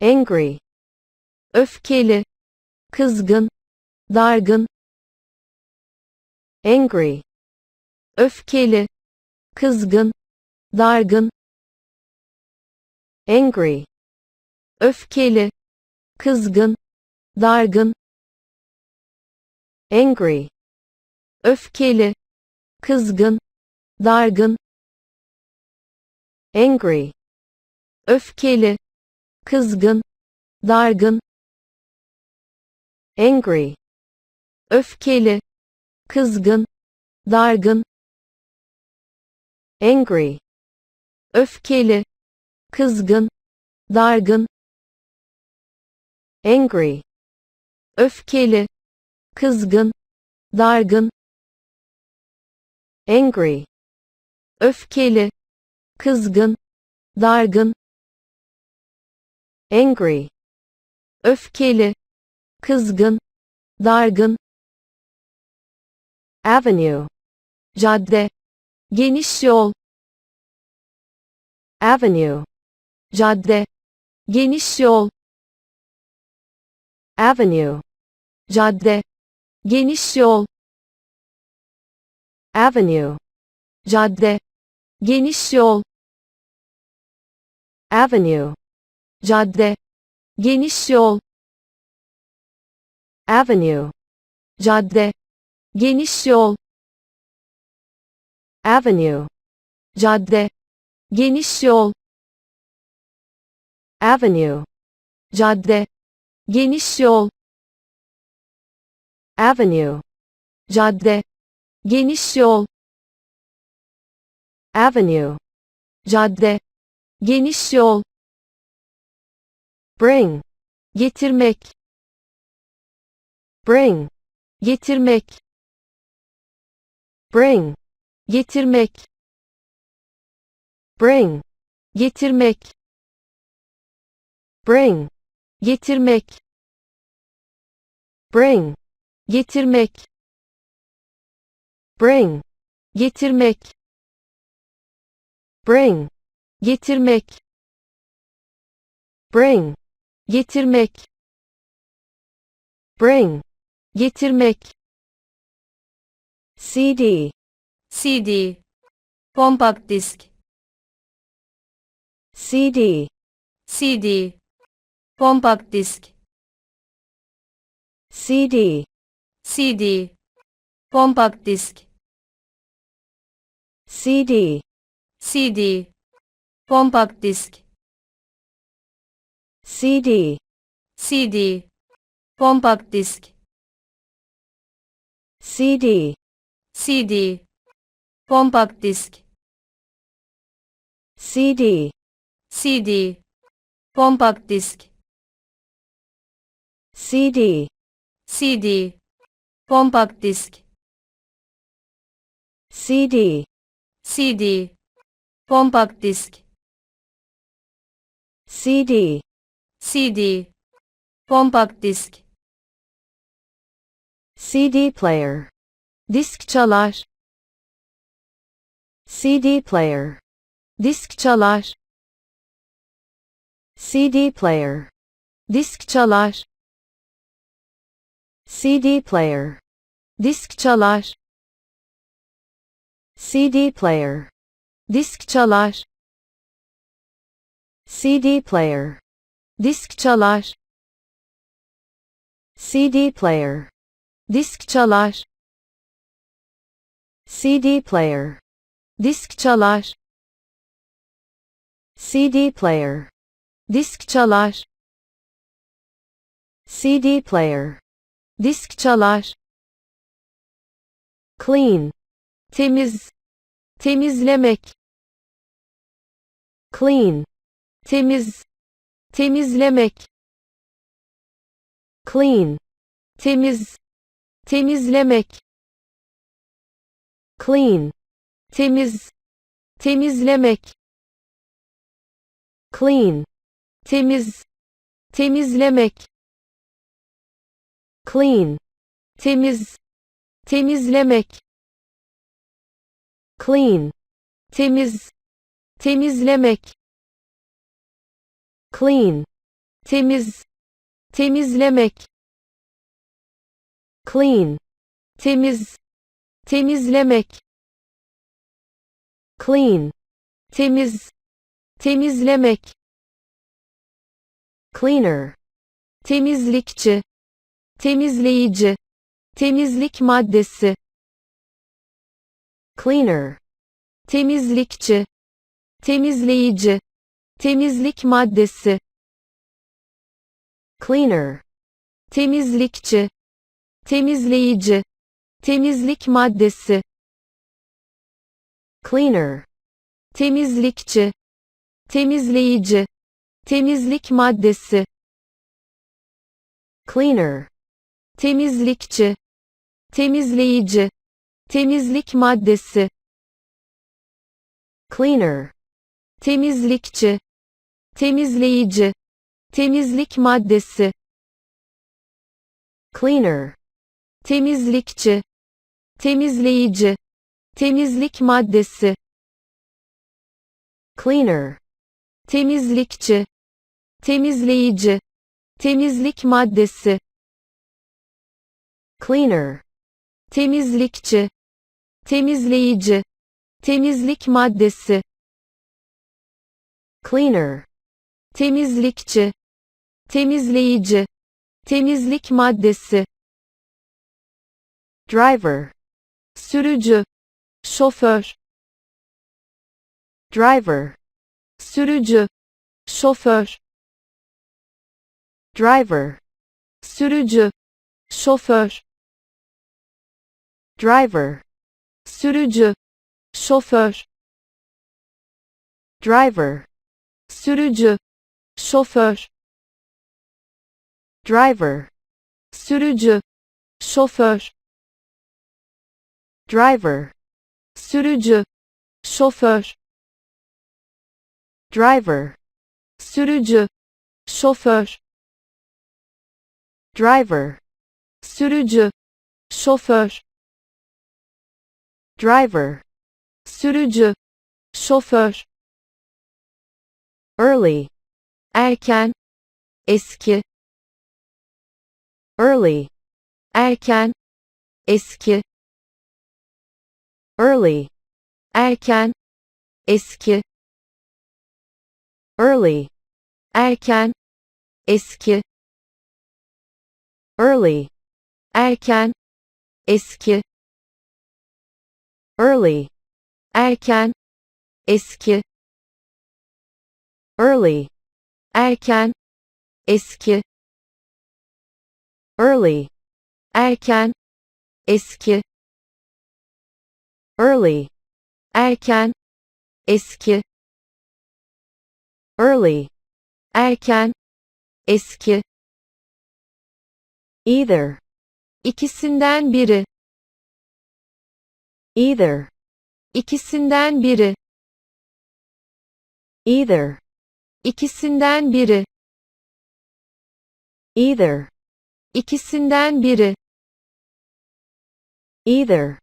angry, öfkeli, kızgın, dargın, angry, öfkeli, kızgın, dargın, angry, öfkeli, kızgın, dargın, angry, öfkeli, kızgın, dargın, angry, öfkeli, kızgın, dargın, angry, öfkeli, kızgın, dargın, angry, öfkeli, kızgın, dargın, angry, öfkeli, kızgın, dargın, angry, öfkeli, kızgın, dargın, angry, öfkeli, kızgın, dargın, avenue, cadde, geniş yol, avenue, cadde, geniş yol, avenue, cadde, geniş yol, avenue, cadde, geniş yol, avenue, cadde, geniş yol, avenue, cadde, geniş yol, avenue, cadde, geniş yol, avenue, cadde, geniş yol, avenue, cadde, geniş yol, avenue, cadde, geniş yol, bring, getirmek, bring, getirmek, bring, getirmek, bring, getirmek, bring, getirmek, bring, getirmek, bring, getirmek, bring, getirmek, bring, getirmek, bring, getirmek, CD, CD, kompakt disk, CD, CD, kompakt disk, CD, CD, kompakt disk, CD, CD, kompakt disk, CD, CD, kompakt disk, CD, CD, kompakt disk, CD, CD, kompakt disk, CD, CD, kompakt disk, CD, CD, kompakt disk, CD, CD, kompakt disk, CD player, disk çalar, CD player, disk çalar, CD player, disk çalar, CD player, disk çalar, CD player, disk çalar, CD player, disk çalar, CD player, disk çalar, CD player, disk çalar, CD player, disk çalar, CD player, disk çalar, clean, temiz, temizlemek, clean, temiz, temizlemek, clean, temiz, temizlemek, clean, temiz, temizlemek, clean, temiz, temizlemek, clean, temiz, temizlemek, clean, temiz, temizlemek, clean, temiz. Temizlemek. Clean, temiz. Temizlemek. Clean, temiz. Temizlemek. Cleaner, temizlikçi. Temizleyici. Temizlik maddesi. Cleaner, temizlikçi. Temizleyici temizlik maddesi. Cleaner, temizlikçi. Temizleyici. Temizlik maddesi. Cleaner, temizlikçi. Temizleyici. Temizlik maddesi. Cleaner, temizlikçi. Temizleyici. Temizlik maddesi. Cleaner, temizlikçi temizleyici temizlik maddesi cleaner, temizlikçi temizleyici temizlik maddesi cleaner, temizlikçi temizleyici temizlik maddesi cleaner, temizlikçi temizleyici temizlik maddesi cleaner, temizlikçi. Temizleyici. Temizlik maddesi. Driver, sürücü. Şoför. Driver, sürücü. Şoför. Driver, sürücü. Şoför. Driver, sürücü. Şoför. Driver, sürücü şoför driver, sürücü. Chauffeur. Driver, sürücü. Chauffeur. Driver, sürücü. Chauffeur. Driver, sürücü. Chauffeur. Driver, sürücü. Chauffeur. Early, erken. Eski. Early, erken. Eski. Early, erken. Eski. Early, erken. Eski. Early, erken. Eski. Early, erken. Eski. Early, erken. Eski. Early, erken. Eski. Early, erken. Eski. Early, erken. Eski. Either, ikisinden biri. Either, ikisinden biri. Either, ikisinden biri. Either, ikisinden biri. Either,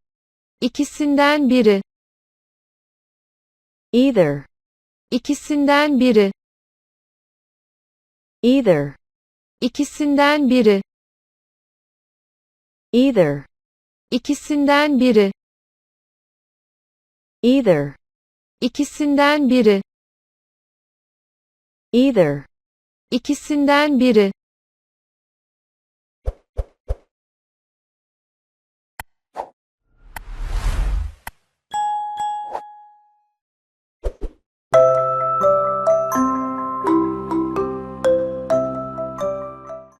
ikisinden biri. Either, ikisinden biri. Either, ikisinden biri. Either, ikisinden biri. Either, ikisinden biri either, ikisinden biri